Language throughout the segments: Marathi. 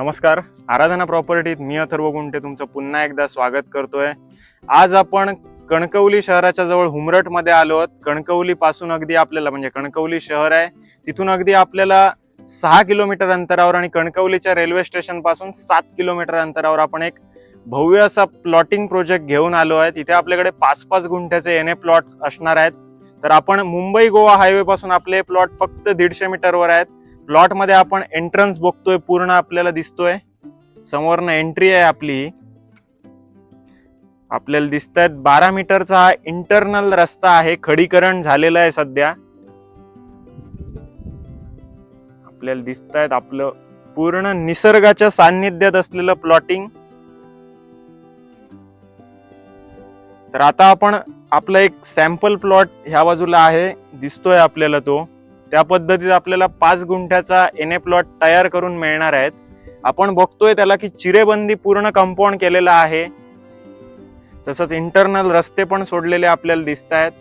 नमस्कार. आराधना प्रॉपर्टीत मी अथर्व गुंटे तुमचं पुन्हा एकदा स्वागत करतोय. आज आपण कणकवली शहराच्या जवळ हुमरटमध्ये आलो आहोत. कणकवली पासून अगदी आपल्याला म्हणजे कणकवली शहर आहे. तिथून अगदी आपल्याला सहा किलोमीटर अंतरावर आणि कणकवलीच्या रेल्वे स्टेशनपासून सात किलोमीटर अंतरावर आपण एक भव्य असा प्लॉटिंग प्रोजेक्ट घेऊन आलो आहे तिथे आपल्याकडे पाच पाच गुंठ्याचे एन ए प्लॉट्स असणार आहेत. तर आपण मुंबई गोवा हायवे पासून आपले प्लॉट फक्त दीडशे मीटरवर आहेत. प्लॉटमध्ये आपण एंट्रन्स बघतोय पूर्ण आपल्याला दिसतोय. समोरनं एंट्री आहे आपली. आपल्याला दिसत आहेत बारा मीटरचा हा इंटरनल रस्ता आहे खडीकरण झालेलं आहे सध्या. आपल्याला दिसत आहेत आपलं पूर्ण निसर्गाच्या सान्निध्यात असलेलं प्लॉटिंग तर आता आपण आपला एक सॅम्पल प्लॉट ह्या बाजूला आहे दिसतोय आपल्याला तो. त्या पद्धतीत आपल्याला पाच गुंठ्याचा एन ए प्लॉट तयार करून मिळणार आहेत. आपण बघतोय त्याला की चिरेबंदी पूर्ण कंपाऊंड केलेला आहे. तसंच इंटरनल रस्ते पण सोडलेले आपल्याला दिसत आहेत.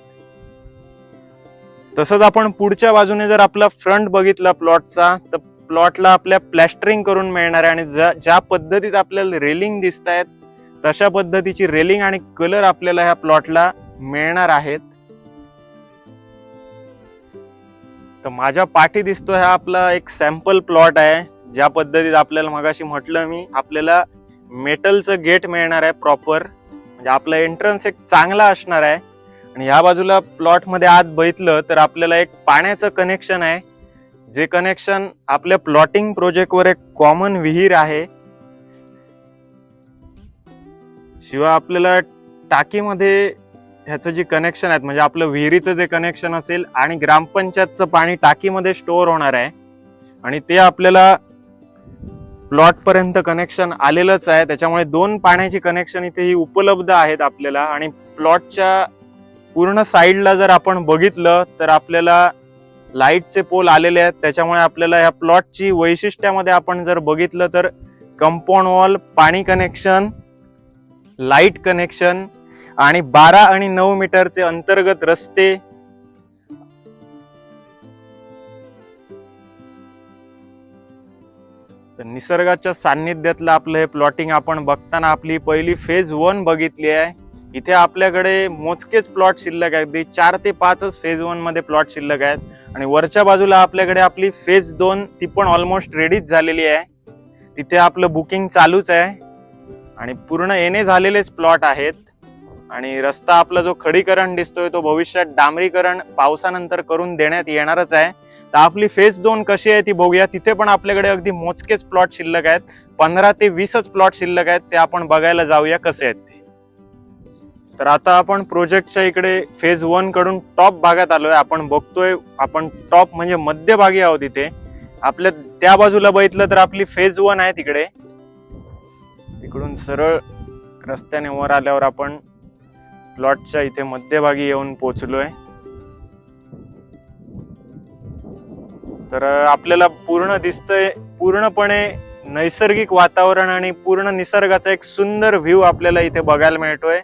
तसंच आपण पुढच्या बाजूने जर आपला फ्रंट बघितला प्लॉटचा तर प्लॉटला आपल्या प्लॅस्टरिंग करून मिळणार आहे आणि ज्या- ज्या पद्धतीत आपल्याला रेलिंग दिसत आहेत तशा पद्धतीची रेलिंग आणि कलर आपल्याला ह्या प्लॉटला मिळणार आहेत. तर माझ्या पाठी दिसतो हा आपला एक सॅम्पल प्लॉट आहे. ज्या पद्धतीत आपल्याला मगाशी म्हटलं मी आपल्याला मेटलचं गेट मिळणार आहे प्रॉपर म्हणजे आपला एंट्रन्स एक चांगला असणार आहे. आणि ह्या बाजूला प्लॉटमध्ये आत बघितलं तर आपल्याला एक पाण्याचं कनेक्शन आहे. जे कनेक्शन आपल्या प्लॉटिंग प्रोजेक्टवर एक कॉमन विहीर आहे. शिवाय आपल्याला टाकीमध्ये ह्याचं जे कनेक्शन आहेत म्हणजे आपलं विहिरीचं जे कनेक्शन असेल आणि ग्रामपंचायतचं पाणी टाकीमध्ये स्टोअर होणार आहे आणि ते आपल्याला प्लॉटपर्यंत कनेक्शन आलेलंच आहे. त्याच्यामुळे दोन पाण्याची कनेक्शन इथे ही उपलब्ध आहेत आपल्याला आणि प्लॉटच्या पूर्ण साईडला जर आपण बघितलं तर आपल्याला लाईटचे पोल आलेले आहेत. त्याच्यामुळे आपल्याला ह्या प्लॉटची वैशिष्ट्यामध्ये आपण जर बघितलं तर कंपाऊंड वॉल पाणी कनेक्शन लाइट कनेक्शन आणि बारा आणि नऊ मीटरचे अंतर्गत रस्ते. तर निसर्गाच्या सान्निध्यातलं आपलं हे प्लॉटिंग आपण बघताना आपली पहिली फेज वन बघितली आहे. इथे आपल्याकडे मोजकेच प्लॉट शिल्लक आहेत. अगदी चार ते पाचच फेज वनमध्ये प्लॉट शिल्लक आहेत. आणि वरच्या बाजूला आपल्याकडे आपली फेज दोन ती पण ऑलमोस्ट रेडीच झालेली आहे. तिथे आपलं बुकिंग चालूच आहे. आणि पूर्ण येणे झालेलेच प्लॉट आहेत. आणि रस्ता आपला जो खडीकरण दिसतोय तो भविष्यात डांबरीकरण पावसानंतर करून देण्यात येणारच आहे. तर आपली फेज दोन कशी आहे ती बघूया. तिथे पण आपल्याकडे अगदी मोजकेच प्लॉट शिल्लक आहेत. पंधरा ते वीसच प्लॉट शिल्लक आहेत. ते आपण बघायला जाऊया कसे आहेत ते. तर आता आपण प्रोजेक्टच्या इकडे फेज वनकडून टॉप भागात आलोय. आपण बघतोय आपण टॉप म्हणजे मध्यभागी आहोत इथे. आपल्या त्या बाजूला बघितलं तर आपली फेज वन आहे तिकडे. तिकडून सरळ रस्त्याने वर आल्यावर आपण प्लॉटच्या इथे मध्यभागी येऊन पोचलोय तर आपल्याला पूर्ण दिसतंय पूर्णपणे नैसर्गिक वातावरण आणि पूर्ण निसर्गाचा एक सुंदर व्ह्यू आपल्याला इथे बघायला मिळतोय.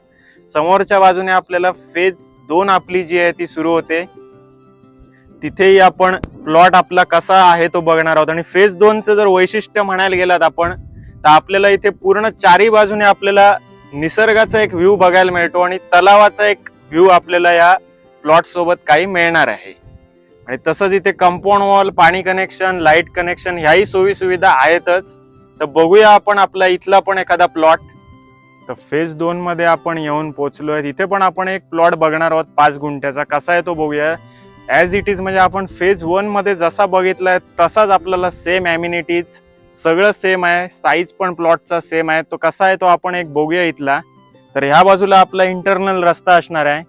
समोरच्या बाजूने आपल्याला फेज दोन आपली जी आहे ती सुरू होते. तिथेही आपण प्लॉट आपला कसा आहे तो बघणार आहोत. आणि फेज दोनचं जर वैशिष्ट्य म्हणायला गेलात आपण तर आपल्याला इथे पूर्ण चारी बाजूने आपल्याला निसर्गाचा एक व्ह्यू बघायला मिळतो आणि तलावाचा एक व्ह्यू आपल्याला या प्लॉट सोबत काही मिळणार आहे. आणि तसंच इथे कंपाऊंड वॉल पाणी कनेक्शन लाइट कनेक्शन ह्याही सोयी सुविधा आहेतच. तर बघूया आपण आपला इथला पण एखादा प्लॉट तर फेज दोन मध्ये आपण येऊन पोहोचलोय तिथे पण आपण एक प्लॉट बघणार आहोत. पाच गुंठ्याचा. कसा आहे तो बघूया. ॲज इट इज म्हणजे आपण फेज वनमध्ये जसा बघितलाय तसाच आपल्याला सेम ॲम्युनिटीज सगळं सेम आहे साईज पण प्लॉटचा सेम आहे. तो कसा आहे तो आपण एक बघूया इथला. तर ह्या बाजूला आपला इंटरनल रस्ता असणार आहे.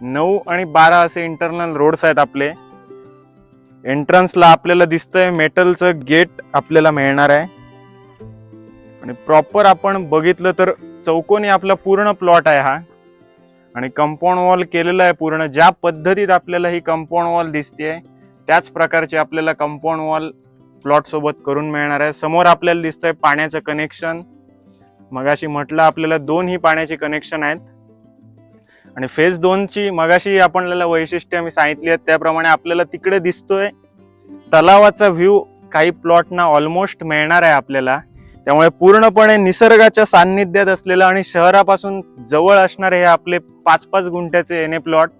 नऊ आणि बारा असे इंटरनल रोड्स आहेत आपले. एंट्रन्सला आपल्याला दिसतंय मेटलचं गेट आपल्याला मिळणार आहे. आणि प्रॉपर आपण बघितलं तर चौकोनी आपला पूर्ण प्लॉट आहे हा. आणि कंपाऊंड वॉल केलेलं आहे पूर्ण. ज्या पद्धतीत आपल्याला ही कंपाऊंड वॉल दिसते त्याच प्रकारची आपल्याला कंपाऊंड वॉल प्लॉट सोबत करून मिळणार आहे. समोर आपल्याला दिसतंय पाण्याचं कनेक्शन मगाशी म्हटलं आपल्याला दोन ही पाण्याची कनेक्शन आहेत. आणि फेज दोनची मगाशी आपल्याला वैशिष्ट्य मी सांगितली आहेत त्याप्रमाणे आपल्याला तिकडे दिसतोय. तलावाचा व्ह्यू काही प्लॉटना ऑलमोस्ट मिळणार आहे आपल्याला. त्यामुळे पूर्णपणे निसर्गाच्या सान्निध्यात असलेलं आणि शहरापासून जवळ असणारे हे आपले पाच पाच गुंठ्याचे एने प्लॉट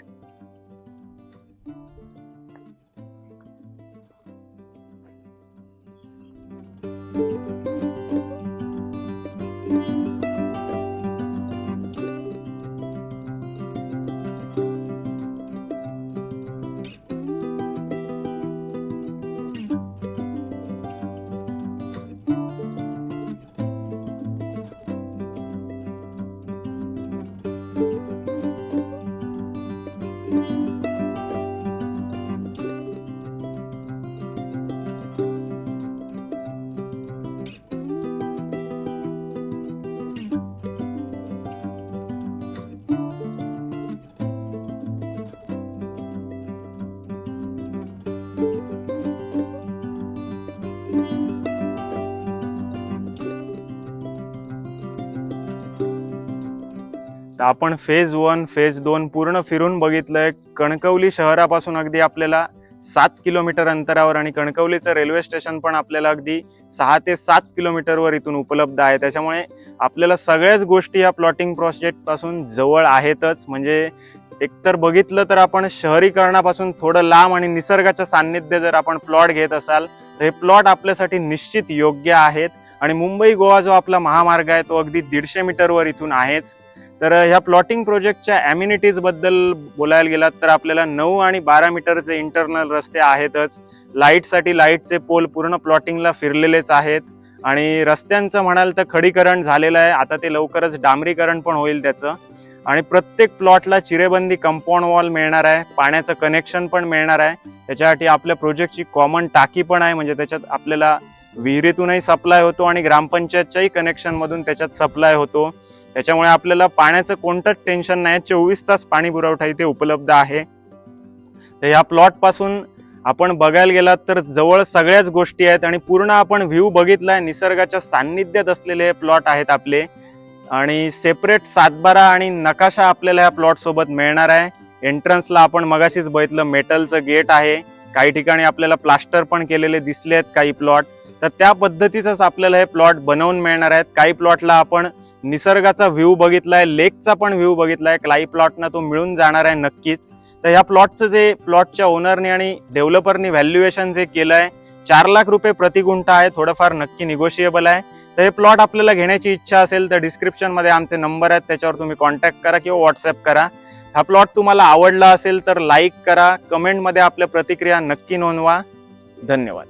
आपण फेज वन फेज दोन पूर्ण फिरून बघितलंय. कणकवली शहरापासून अगदी आपल्याला सात किलोमीटर अंतरावर आणि कणकवलीचं रेल्वे स्टेशन पण आपल्याला अगदी सहा ते सात किलोमीटरवर इथून उपलब्ध आहे. त्याच्यामुळे आपल्याला सगळ्याच गोष्टी या प्लॉटिंग प्रोजेक्टपासून जवळ आहेतच. म्हणजे एकतर बघितलं तर आपण शहरीकरणापासून थोडं लांब आणि निसर्गाच्या सान्निध्य जर आपण प्लॉट घेत असाल तर हे प्लॉट आपल्यासाठी निश्चित योग्य आहेत. आणि मुंबई गोवा जो आपला महामार्ग आहे तो अगदी दीडशे मीटरवर इथून आहेच. तर ह्या प्लॉटिंग प्रोजेक्टच्या अम्युनिटीजबद्दल बोलायला गेलात तर आपल्याला नऊ आणि बारा मीटरचे इंटरनल रस्ते आहेतच. लाईटसाठी लाईटचे पोल पूर्ण प्लॉटिंगला फिरलेलेच आहेत. आणि रस्त्यांचं म्हणाल तर खडीकरण झालेलं आहे. आता ते लवकरच डांबरीकरण पण होईल त्याचं. आणि प्रत्येक प्लॉटला चिरेबंदी कंपाऊंड वॉल मिळणार आहे पाण्याचं कनेक्शन पण मिळणार आहे. त्याच्यासाठी आपल्या प्रोजेक्टची कॉमन टाकी पण आहे म्हणजे त्याच्यात आपल्याला विहिरीतूनही सप्लाय होतो आणि ग्रामपंचायतच्याही कनेक्शनमधून त्याच्यात सप्लाय होतो. त्याच्यामुळे आपल्याला पाण्याचं कोणतंच टेन्शन नाही चोवीस तास पाणी पुरवठा इथे उपलब्ध आहे. तर ह्या प्लॉटपासून आपण बघायला गेलात तर जवळ सगळ्याच गोष्टी आहेत आणि पूर्ण आपण व्ह्यू बघितलाय निसर्गाच्या सान्निध्यात असलेले प्लॉट आहेत आपले. आणि सेपरेट सातबारा आणि नकाशा आपल्याला या प्लॉट सोबत मिळणार आहे. एंट्रन्सला आपण मगाशीच बघितलं मेटलचं गेट आहे. काही ठिकाणी आपल्याला प्लास्टर पण केलेले दिसले आहेत काही प्लॉट तर त्या पद्धतीचंच आपल्याला हे प्लॉट बनवून मिळणार आहेत. काही प्लॉटला आपण निसर्गाचा व्ह्यू बघितलाय लेकचा पण व्ह्यू बघितलाय काही प्लॉटना तो मिळून जाणार आहे नक्कीच. तर ह्या प्लॉटचं जे प्लॉटच्या ओनरने आणि डेव्हलपरनी व्हॅल्युएशन जे केलं आहे चार लाख रुपये प्रति गुंठा आहे थोडंफार नक्की निगोशिएबल आहे. तर हे प्लॉट आपल्याला घेण्याची इच्छा असेल तर डिस्क्रिप्शनमध्ये आमचे नंबर आहेत त्याच्यावर तुम्ही कॉन्टॅक्ट करा किंवा व्हॉट्सअप करा. हा प्लॉट तुम्हाला आवडला असेल तर लाईक करा कमेंटमध्ये आपल्या प्रतिक्रिया नक्की नोंदवा. धन्यवाद.